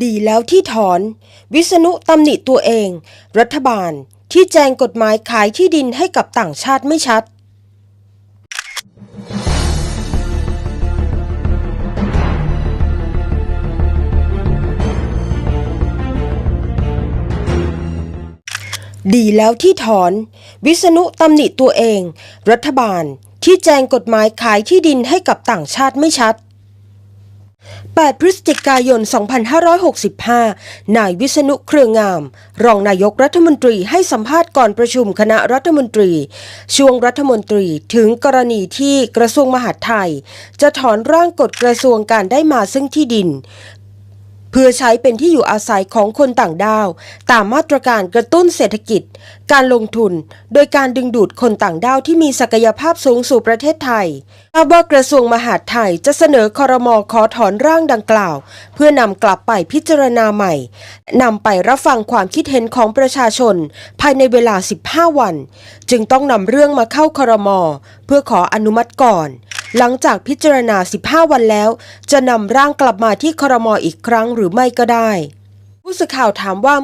ดีแล้วที่ถอน วิษณุตำหนิตัวเอง รัฐบาลที่แจงกฎหมายขายที่ดินให้กับต่างชาติไม่ชัด ดีแล้วที่ถอน วิษณุตำหนิตัวเอง รัฐบาลที่แจงกฎหมายขายที่ดินให้กับต่างชาติไม่ชัด 8 พฤศจิกายน 2565 นายวิษณุเครืองาม รองนายกรัฐมนตรีให้สัมภาษณ์ก่อนประชุมคณะรัฐมนตรี ช่วงรัฐมนตรีถึงกรณีที่กระทรวงมหาดไทย จะถอนร่างกฎกระทรวงการได้มาซึ่งที่ดิน เพื่อใช้เป็นที่อยู่อาศัยของคนต่างด้าว ตามมาตรการกระตุ้นเศรษฐกิจ การลงทุน โดยการดึงดูดคนต่างด้าวที่มีศักยภาพสูงสู่ประเทศไทยทราบว่ากระทรวงมหาดไทยจะเสนอคอรมอขอถอนร่างดังกล่าว เพื่อนำกลับไปพิจารณาใหม่นำไปรับฟังความคิดเห็นของประชาชน ภายในเวลา 15 วัน จึงต้องนำเรื่องมาเข้าคอรมอเพื่อขออนุมัติก่อน หลังจากพิจารณา 15 วันแล้ว จะนำร่างกลับมาที่ครมอีกครั้งหรือไม่ก็ได้ ผู้สื่อข่าวถามว่า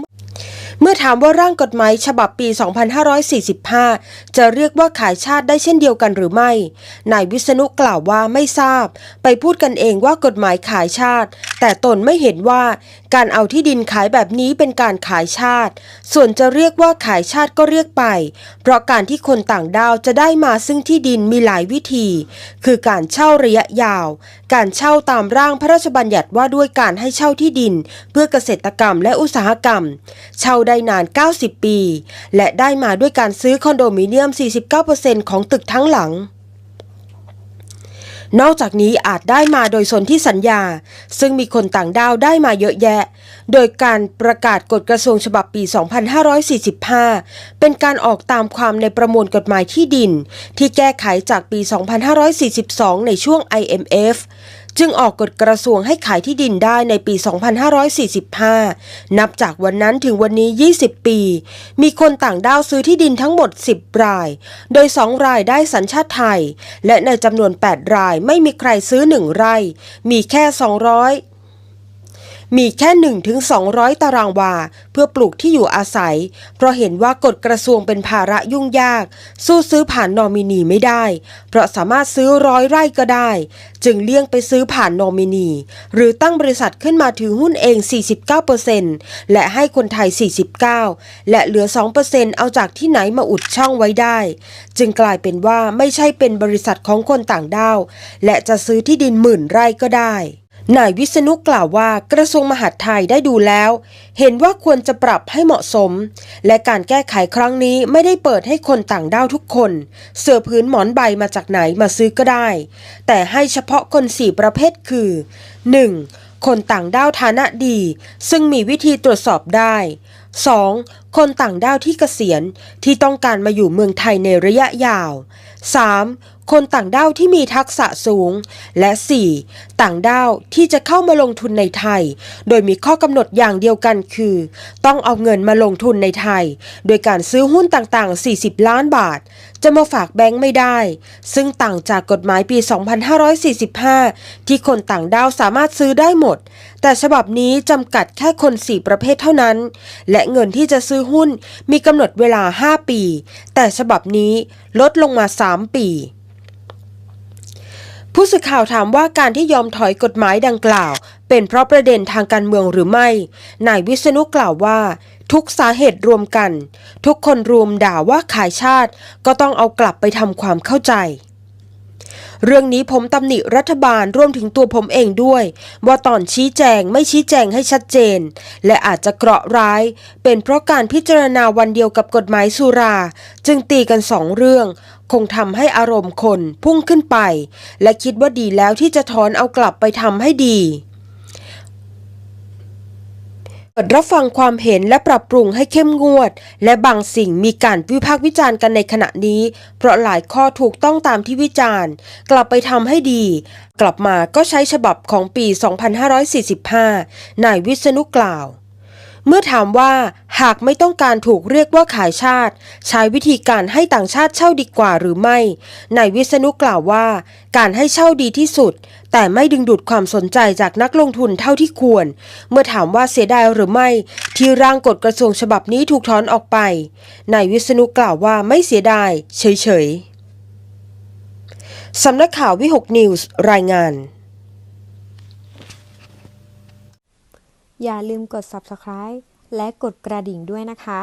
เมื่อถามว่าร่างกฎหมายฉบับปี 2545 จะเรียกว่าขายชาติได้เช่นเดียวกันหรือไม่ นายวิษณุกล่าวว่าไม่ทราบ ไปพูดกันเองว่ากฎหมายขายชาติ แต่ตนไม่เห็นว่าการเอาที่ดินขายแบบนี้เป็นการขายชาติ ส่วนจะเรียกว่าขายชาติก็เรียกไป เพราะการที่คนต่างด้าวจะได้มาซึ่งที่ดินมีหลายวิธี คือการเช่าระยะยาว การเช่าตามร่างพระราชบัญญัติว่าด้วยการให้เช่าที่ดิน เพื่อเกษตรกรรมและอุตสาหกรรม เช่าได้นาน 90 ปี และได้มาด้วยการซื้อคอนโดมิเนียม 49%ของตึกทั้งหลัง นอกจากนี้อาจได้มาโดยสนที่สัญญา ซึ่งมีคนต่างด้าวได้มาเยอะแยะ โดยการประกาศกฎกระทรวงฉบับปี 2545 เป็นการออกตามความในประมวลกฎหมายที่ดิน ที่แก้ไขจากปี 2542 ในช่วง IMF จึงออกกฎกระทรวงให้ขายที่ดินได้ในปี 2545 นับจากวันนั้นถึงวันนี้ 20 ปี มีคนต่างด้าวซื้อที่ดินทั้งหมด 10 ราย โดย 2 รายได้สัญชาติไทย และในจำนวน 8 รายไม่มีใครซื้อ 1 ไร่ มีแค่ 200 มีแค่1ถึง200 ตารางวา เพื่อปลูกที่อยู่อาศัย เพราะเห็นว่ากฎกระทรวงเป็นภาระยุ่งยาก สู้ซื้อผ่านนอมินีไม่ได้ เพราะสามารถซื้อร้อยไร่ก็ได้ จึงเลี่ยงไปซื้อผ่านนอมินี หรือตั้งบริษัทขึ้นมาถือหุ้นเอง 49%และให้คนไทย 49 และเหลือ 2%เอาจากที่ไหนมาอุดช่องไว้ได้ จึงกลายเป็นว่าไม่ใช่เป็นบริษัทของคนต่างด้าว และจะซื้อที่ดินหมื่นไร่ก็ได้ นายวิษณุกล่าวว่ากระทรวงมหาดไทยได้ดูแล้ว เห็นว่าควรจะปรับให้เหมาะสม และการแก้ไขครั้งนี้ไม่ได้เปิดให้คนต่างด้าวทุกคน เสื้อพื้นหมอนใบมาจากไหนมาซื้อก็ได้ แต่ให้เฉพาะคนสี่ประเภทคือ 1. คนต่างด้าวฐานะดี ซึ่งมีวิธีตรวจสอบได้ 2. คนต่างด้าวที่เกษียณที่ต้องการมาอยู่เมืองไทยในระยะยาว 3. คนต่างด้าวที่มีทักษะสูง และ 4. ต่างด้าวที่จะเข้ามาลงทุนในไทย โดยมีข้อกำหนดอย่างเดียวกันคือ ต้องเอาเงินมาลงทุนในไทย โดยการซื้อหุ้นต่างๆ 40 ล้านบาท จะมาฝากแบงค์ไม่ได้ ซึ่งต่างจากกฎหมายปี 2545 ที่คนต่างด้าวสามารถซื้อได้หมด แต่ฉบับนี้จำกัดแค่คน 4 ประเภทเท่านั้น และเงินที่จะซื้อหุ้นมีกำหนดเวลา 5 ปี แต่ฉบับนี้ลดลงมา 3 ปีผู้สื่อข่าวถามว่าการที่ยอมถอยกฎหมายดังกล่าว เป็นเพราะประเด็นทางการเมืองหรือไม่ นายวิษณุกล่าวว่า ทุกสาเหตุรวมกัน ทุกคนรวมด่าว่าขายชาติ ก็ต้องเอากลับไปทำความเข้าใจ เรื่องนี้ผมตำหนิรัฐบาลรวมถึงตัวผมเองด้วย ว่าตอนชี้แจงไม่ชี้แจงให้ชัดเจน และอาจจะเกราะร้าย เป็นเพราะการพิจารณาวันเดียวกับกฎหมายสุรา จึงตีกันสองเรื่อง คงทำให้อารมณ์คนพุ่งขึ้นไป และคิดว่าดีแล้วที่จะถอนเอากลับไปทำให้ดี เปิดรับฟังความเห็นและปรับปรุงให้เข้มงวด และบางสิ่งมีการวิพากษ์วิจารณ์กันในขณะนี้ เพราะหลายข้อถูกต้องตามที่วิจารณ์ กลับไปทำให้ดี กลับมาก็ใช้ฉบับของปี 2545 นายวิษณุกล่าว เมื่อถามว่าหากไม่ต้องการถูกเรียกว่าขายชาติ ใช้วิธีการให้ต่างชาติเช่าดีกว่าหรือไม่นายวิษณุกล่าวว่า การให้เช่าดีที่สุด แต่ไม่ดึงดูดความสนใจจากนักลงทุนเท่าที่ควร เมื่อถามว่าเสียดายหรือไม่ ที่ร่างกฎกระทรวงฉบับนี้ถูกถอนออกไป นายวิษณุกล่าวว่าไม่เสียดาย เฉยๆ สำนักข่าววิหกนิวส์รายงาน อย่าลืมกด subscribe และกดกระดิ่งด้วยนะคะ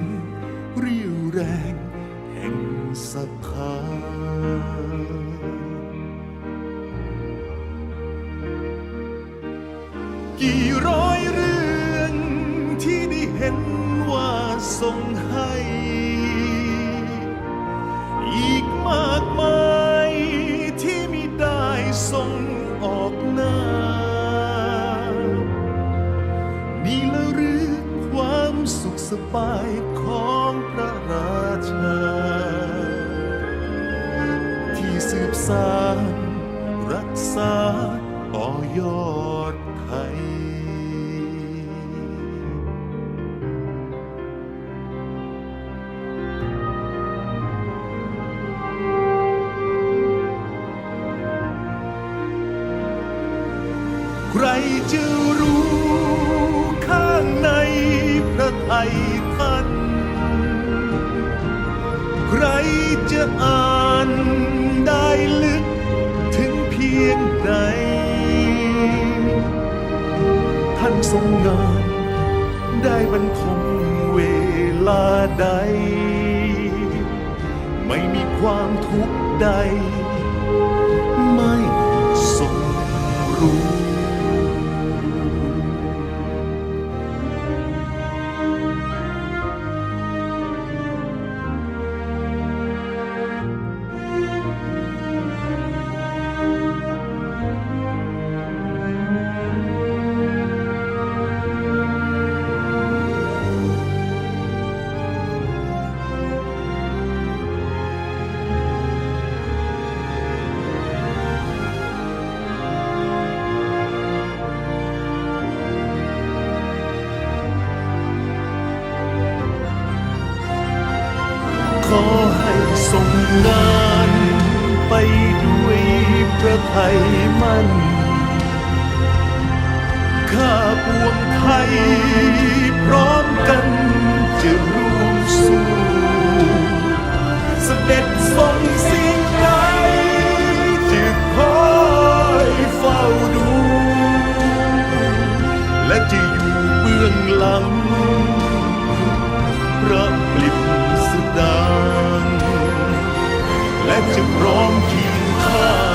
ว่าส่งให้ อีกมากมายที่มิได้ส่งออกหน้า นี่ละหรือความสุขสบายของพระราชา ที่สืบสานรักษาต่อยอดไทย รจะรู้ข้างในพระไทยท่าน ใครจะอ่านได้ลึกถึงเพียงไหน ท่านทรงงานได้บรรทมเวลาใด ไม่มีความทุกข์ใด ไม่ทรงรู้ ให้ส่งงานไปด้วยพระไทยมั่น ข้าปวงไทยพร้อมกัน บสด